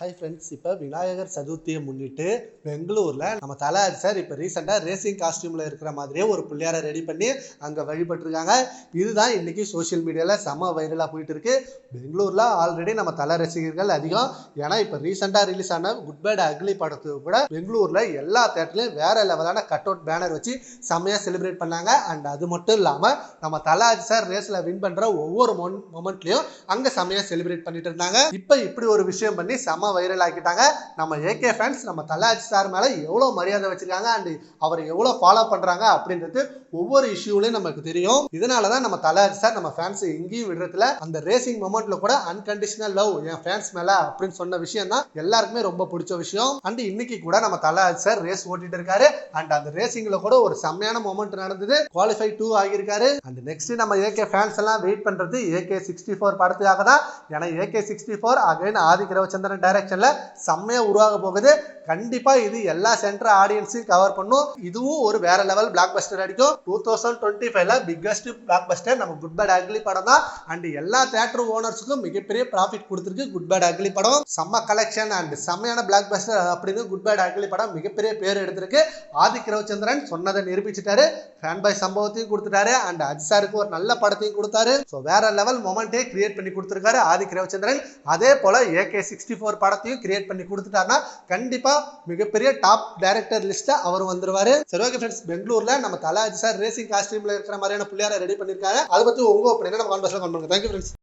Hi friends இப்போ விநாயகர் சதுர்த்தியை முன்னிட்டு பெங்களூரில் நம்ம தலை சார் இப்போ ரீசெண்டாக ரேசிங் காஸ்டியூமில் இருக்கிற மாதிரியே ஒரு பிள்ளையாரை ரெடி பண்ணி அங்கே வழிபட்டிருக்காங்க. இதுதான் இன்றைக்கி சோஷியல் மீடியாவில் செம வைரலாக போயிட்டு இருக்கு. பெங்களூரில் ஆல்ரெடி நம்ம தலை ரசிகர்கள் அதிகம். ஏன்னா இப்போ ரீசெண்டாக ரிலீஸ் ஆன குட் பேட் அக்லி படத்துக்கு கூட பெங்களூரில் எல்லா தேட்டர்லையும் வேறு லெவலான கட் அவுட் பேனர் வச்சு செம்மையாக செலிப்ரேட் பண்ணாங்க. அண்ட் அது மட்டும் இல்லாமல் நம்ம தலாஜ் சார் ரேஸில் வின் பண்ணுற ஒவ்வொரு மொன் மொமெண்ட்லையும் அங்கே செம்மையாக செலிப்ரேட் பண்ணிட்டு இருந்தாங்க. இப்போ இப்படி ஒரு விஷயம் பண்ணி செம வைரல் ஆக்கிட்டாங்க. நம்ம ஏகே ஃபேன்ஸ் நம்ம தலாஜ் சார் மேலே எவ்வளோ மரியாதை வச்சிருக்காங்க அண்ட் அவரை எவ்வளோ ஃபாலோ பண்ணுறாங்க அப்படின்றது ஒவ்வொரு இஷ்யூலையும் நமக்கு தெரியும். இதனால தான் நம்ம தலாஜ் சார் நம்ம ஃபேன்ஸை எங்கேயும் விடுறதுல அந்த ரேசிங் மொமெண்ட்ல கூட அன்கண்டிஷனல் லவ் என் ஃபேன்ஸ் மேலே அப்படின்னு சொன்ன விஷயம் தான் எல்லாருக்குமே ரொம்ப பிடிச்ச விஷயம். அண்ட் இன்னைக்கு கூட நம்ம தலாஜ் சார் ரேஸ் ஓட்டிட்டு இருக்காரு. அண்ட் அந்த ரேசிங்ல கூட ஒரு செம்மையான மொமெண்ட் நடந்தது. குவாலிஃபை டூ ஆகியிருக்காரு. அண்ட் நெக்ஸ்ட் நம்ம ஏகே ஃபேன்ஸ் எல்லாம் வெயிட் பண்ணுறது ஏகே சிக்ஸ்டி ஃபோர் படத்துக்காக தான் ஏன்னா AK sixty four again Adhik Ravichandran டைரக்ஷனில் செம்மையாக உருவாக போகுது. கண்டிப்பாக இது எல்லா சென்டர் ஆடியன்ஸையும் கவர் பண்ணும். இதுவும் ஒரு வேற லெவல் பிளாக் பஸ்டர் அடிக்கும். டூ தௌசண்ட் டுவெண்ட்டி ஃபைவ்ல பிக்கஸ்ட் பிளாக் பஸ்டர் நம்ம குட் பேட் அக்லி படம் தான். அண்ட் எல்லா தேட்டர் ஓனர்ஸுக்கும் மிகப்பெரிய ப்ராஃபிட் கொடுத்துருக்கு குட் பேட் அக்லி படம். செம்ம கலெக்ஷன் அண்ட் செம்மையான பிளாக் பஸ்டர் அப்படின்னு குட் பேட் அக்லி படம் மிகப்பெரிய பேர் எடுத்திருக்கு. ஆதிக் ரவிச்சந்திரன் சொன்னதை நிரூபிச்சிட்டாரு. ஃபேன் பாய் சம்பவத்தையும் கொடுத்துட்டாரு. அண்ட் அஜிசாருக்கு ஒரு நல்ல படத்தையும் கொடுத்தாரு. ஸோ வேற லெவல் மொமெண்ட்டே கிரியேட் பண்ணி கொடுத்துருக்காரு ஆதிக் ரவிச்சந்திரன். அதே போல ஏகே சிக்ஸ்டி ஃபோர் படத்தையும் கிரியேட் பண்ணி கொடுத்துட்டாருன்னா கண்டிப்பா மிகப்பெரிய டாப் டைரக்டர் லிஸ்ட்டை அவர் வந்துருவாரு. சரி ஓகே ஃப்ரெண்ட்ஸ் பெங்களூர்ல நம்ம தலாஜி சார் ரேசிங் காஸ்டியூம்ல இருக்கிற மாதிரியான பிள்ளையார ரெடி பண்ணிருக்காங்க. அதை பத்தி உங்க ஒப்பீனியன் நம்ம கான்வர்ஸ்ல பண்ணுங்க. Thank you friends